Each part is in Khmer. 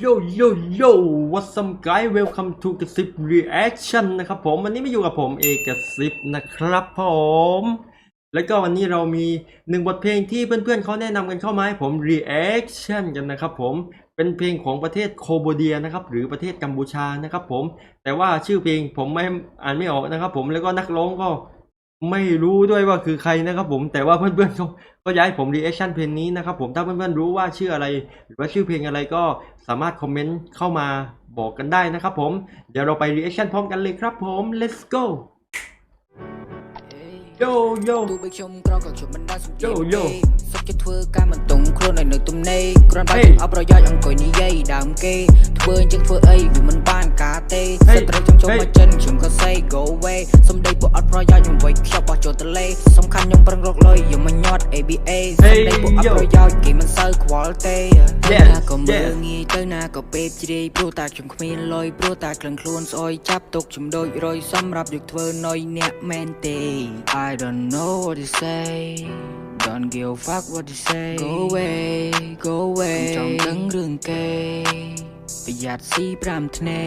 โยโยโย what's up guys welcome to กระซิบ reaction นะครับผม วันนี้มาอยู่กับผมเอกสิบนะครับผม แล้วก็วันนี้เรามีหนึ่งบทเพลงที่เพื่อนๆเขาแนะนำกันเข้ามาให้ผม reaction กันนะครับผม เป็นเพลงของประเทศโคโบเดียนะครับ หรือประเทศกัมพูชานะครับผม แต่ว่าชื่อเพลงผมไม่อ่านไม่ออกนะครับผม แล้วก็นักร้องก็ ไม่รู้ด้วยว่าคือใครนะครับผม แต่ว่าเพื่อนๆเขาก็ย้ายผม reaction เพลงนี้นะครับผม ถ้าเพื่อนๆรู้ว่าชื่ออะไร หรือว่าชื่อเพลงอะไรก็สามารถคอมเมนต์เข้ามาบอกกันได้นะครับผม เดี๋ยวเราไป reaction พร้อมกันเลยครับผม let's go โยโย่ ទោះបីខ្ញុំក្រក៏ខ្ញុំមិនដែលសំ យោ ទា យោ គេសុខចិត្តធ្វើការមិនតុងខ្លួនឲ្យនៅទំនេរគ្រាន់តែ ហេ អបប្រយោជន៍អង្គុយនិយាយដើមគេធ្វើអញ្ចឹងធ្វើអីវាមិនបានការទេ ហេ សិត្រូវខ្ញុំចូល ហេ មកចិនខ្ញុំក៏ say go away សំដីពួកអត់ ប្រយោជន៍ខ្ញុំវៃខ្ចប់បោះចូលទលេសំខាន់ខ្ញុំប្រឹងរកលុយយកមកញាត់ ABA ហេសំដីពួកអត់យោប្រយោជន៍គេមិនសូវខ្វល់ទេ Yes ណាក៏មើល Yes ងាយទៅណាក៏ពេបជ្រាយព្រោះតែខ្ញុំគ្មានលុយព្រោះតែក្លិនខ្លួនស្អុយចាប់ទុកជំដូចរយសម្រាប់យកធ្វើណុយអ្នកមែនទេ I don't know what to say Don't give a fuck what to say Go away go away ចង់ដឹងរឿងគេប្រយ័ត្នស៊ី5ធ្នេ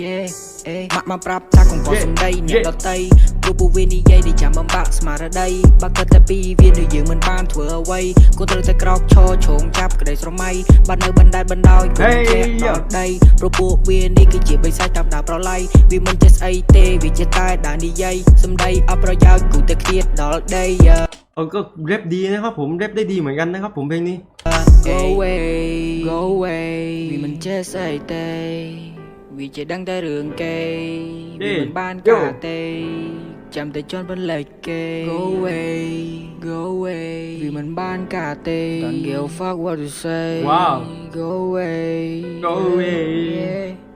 Yeah អេមកមកប្រាប់ថាកុំបោះ Yeah សំដីអ្នក Yeah ដតី ព្រោះពួកវានិយាយដែលចាំបំបាក់ស្មារតីបើគិតតែពីវាដូចយើងមិនបានធ្វើអ្វីគួរត្រូវតែក្រោកឈរឈរងចាប់ក្តីស្រមៃបាត់នៅបណ្ដែតបណ្ដោយគួរ Hey ចេះ yo ដល់ដីព្រោះពួកវានេះគឺជាបិសាចតាមដាប្រឡ័យវាមិនចេះស្អីទេវាចេះតែដើរនិយាយសំដីអត់ប្រយោជន៍គូតែឃ្លាតដល់ដី เออก็เรปดีนะครับผมเรปได้ดีเหมือนกันนะครับผมเพลงนี้ Go away go away វាមិនចេះស្អីទេវាចេះដឹងតែរឿងគេវាមិនបានការទេ chạm tới chon vẫn lệch kê Go away, go away. Vì mình ban cả tê Toàn kiểu fuck what you say. Wow. Go away, go away. Yeah.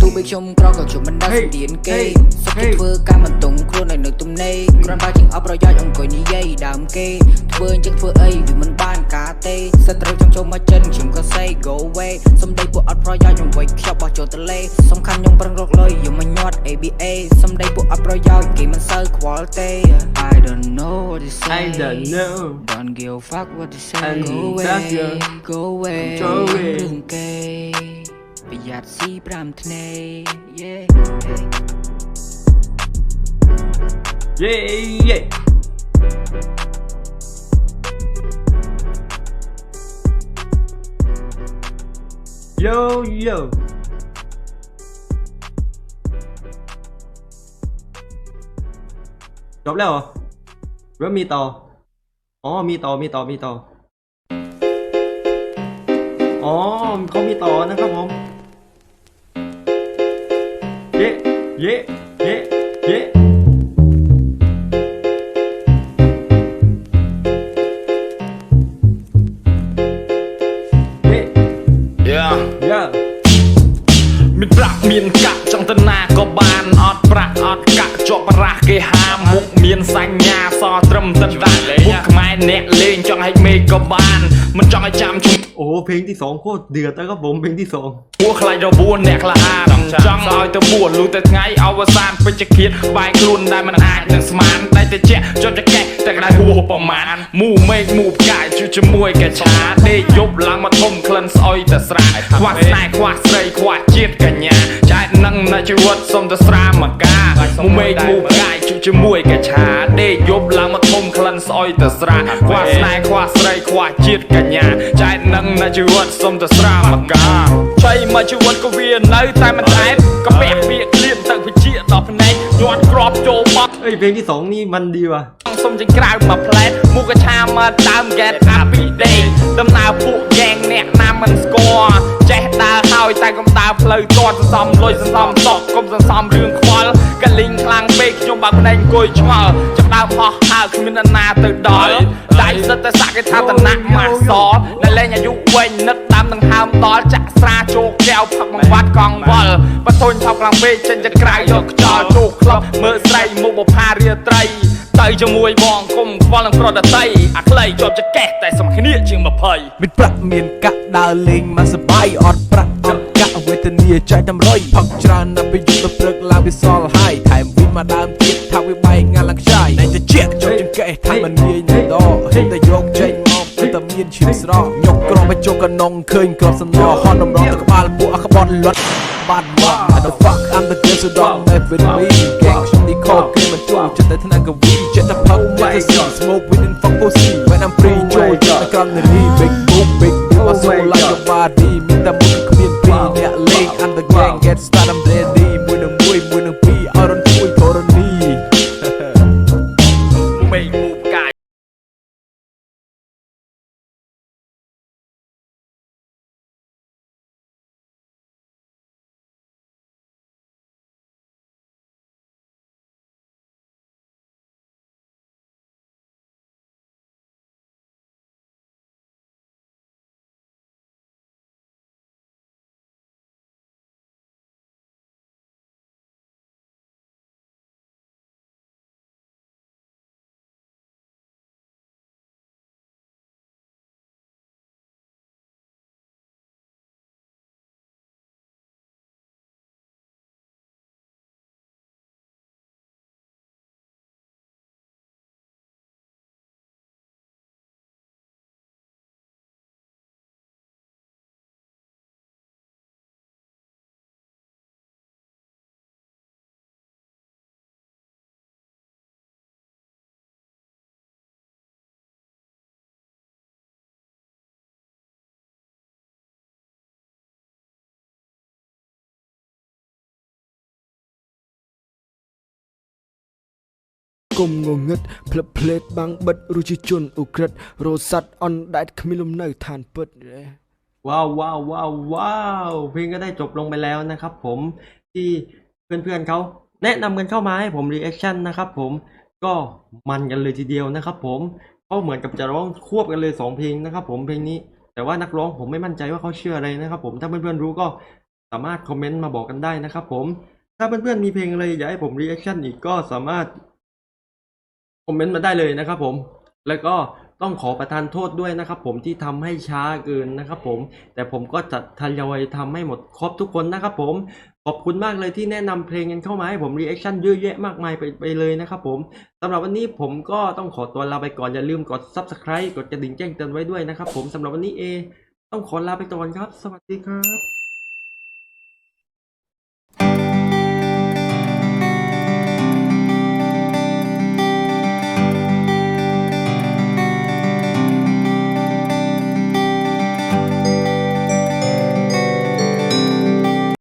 ទោះបីខ្ញុំក្រក៏ខ្ញុំមិនដែល Hey ស្ទៀនគេ Hey សុខ Hey ចិត្តធ្វើការមិនតុងខ្លួនឲ្យនៅទំនេរគ្រាន់តែជាងអបប្រយោជន៍អង្គុយនិយាយដើមគេធ្វើអញ្ចឹងធ្វើអីវាមិនបានការទេសត្រូវចង់ចូលមកចិនខ្ញុំក៏ say go away សំដីពួកអត់ប្រយោជន៍ខ្ញុំវៃខ្ចប់បោះចូលទលេសំខាន់ខ្ញុំប្រឹងរកលុយយកមកញាត់ ABA សំដីពួកអត់ប្រយោជន៍គេមិនសូវខ្វល់ទេ I don't know what to say I don't know Don't give a fuck what to say And Go away that's your- Go away Go away រឿងគេ ប្រយ័ត្នស៊ី5ធ្នេ Yeah เย้เย้โยโย่จบแล้วเหรอหรือว่ามีต่อ อ๋อ มีต่อ มีต่อ มีต่อ อ๋อเขามีต่อนะครับผม យេយេយេយ៉ាមានប្រាក់មានកាក់ចង់ទៅណាក៏បានអត់ប្រាក់អត់កាក់ជាប់ប្រាស់គេហាមុខមានសញ្ញាសត្រឹមតណ្ដាមុខខ្មែរអ្នកលេងចង់ឲ្យមេក៏បានមិនចង់ឲ្យចាំជុំ เพลงที่สองโคตรเดือดแต่ก็ผมเพลงที่สองหัวใครเราบวนแหนกละอาดำจ้องลอยจะบ้วนรู้แต่ไงเอาวสานไปจะคิดใบายกลุ่นได้มันอายหนึ่งสมานได้แต่เจ๊จนจะแกะ តែក្តៅហួប្រមាណមូមេឃមូផ្កាយជួយជាមួយកឆាដេកយប់ឡើងមកធំក្លិនស្អុយតែស្រាខ្វះស្នេហ៍ខ្វះស្រីខ្វះជាតិកញ្ញាចែកនឹងនៅជីវិតសុំតែស្រាមកកាមូមេឃមូផ្កាយជួយជាមួយកឆាដេកយប់ឡើងមកធំក្លិនស្អុយតែស្រាខ្វះស្នេហ៍ខ្វះស្រីខ្វះជាតិកញ្ញាចែកនឹងនៅជីវិតសុំតែស្រាមកកាឆៃមកជីវិតក៏វានៅតែមិនដែតក៏ពាក់ពាក្យក្លៀនទៅវិជាដល់ភ្នែកញាត់ក្របចូលបត់ เอ้ยเพลงที่สองนี่มันดีว่ะ សុំចេញក្រៅមកផ្លែតមុខកឆាមកដើម get happy day ដំណើរពួកហ្គេងអ្នកណាមិនស្គាល់ចេះដើរហើយតែកុំដើរផ្លូវទាត់សន្សំលុយសន្សំសក់កុំសន្សំរឿងខ្វ ល់កលីងខ្លាំងពេកខ្ញុំបើកភ្នែកអង្គុយឆ្ងល់ចាប់ដើមហោះហើរគ្មាននរណាទៅដល់ដៃសិតតែសក្កិថាតនៈម៉ាសនៅលេងអាយុវែងនឹកដើមនឹងហើមដល់ចាក់ស្រាជោគកែវផឹកបង្វាត់កង់វល់បធុញថប់ខ្លាំងពេកចេញទៅក្រៅយកខ្យល់ជោគក្លប់មើលស្រីមុខបុផារាត្រីទៅជាមួយបងគុំខ្វល់នឹងប្រដតីអាខ្លីជាប់ចកេះតែសំគ្នាជាង20មានប្រាក់មានកាក់ដើរលេងមកសបាយអត់ប្រាក់អត់កាក់វេទនាចែកតម្រុយផឹកច្រើនណាស់ពេលយប់ទៅព្រឹកឡើងវាសល់ហើយថែ មវិញមកដើមទៀតថាវាបែកងាឡើងខ្ចាយតែជាជាប់ចង្កេះថាมันងាយនឹងដកហេតុតែយកចេញមកទៅតែមានឈាមស្រស់ញកក្រមកជោកកណងឃើញក្របសំណហនដំរងទៅក្បាលពួកអក្បត់លត់បាត់មក The fuck I'm the girl so don't mess with me កែងខ្ញុំនេះខកគេមិនជួចិត្តតែថ្នាក់កវីចិត្តតែផឹកចិត្តតែ see smoke weed and fuck pussy when I'm free ចូលចិត្តតែក្រំនារី big boom big boom អសូរ like your body មានតែមួយ គុំងងឹតផ្លឹបផ្លេតបាំងបិទរុជាជនអ៊ុក្រិតរោស័តអនដែតគ្មានលំនៅឋានពិតយេ ว้าวว้าวว้าวว้าวเพลงก็ได้จบลงไปแล้วนะครับผมที่เพื่อนๆเขาแนะนำกันเข้ามาให้ผมรีแอคชั่นนะครับผมก็มันกันเลยทีเดียวนะครับผมเขาเหมือนกับจะร้องควบกันเลยสองเพลงนะครับผมเพลงนี้ แต่ว่านักร้องผมไม่มั่นใจว่าเขาเชื่ออะไรนะครับผมถ้าเพื่อนๆรู้ก็สามารถคอมเมนต์มาบอกกันได้นะครับผมถ้าเพื่อนๆมีเพลงอะไรอยากให้ผมรีแอคชั่นอีกก็สามารถ คอมเมนต์มาได้เลยนะครับผม แล้วก็ต้องขอประทานโทษด้วยนะครับผมที่ทำให้ช้าเกินนะครับผม แต่ผมก็จะทยอยทำให้หมดครบทุกคนนะครับผม ขอบคุณมากเลยที่แนะนำเพลงกันเข้ามาให้ผมรีแอคชั่นเยอะแยะมากมายไปไปเลยนะครับผมสำหรับวันนี้ผมก็ต้องขอตัวลาไปก่อน อย่าลืมกด subscribe กดกระดิ่งแจ้งเตือนไว้ด้วยนะครับผมสำหรับวันนี้เอ ต้องขอลาไปก่อนครับ สวัสดีครับ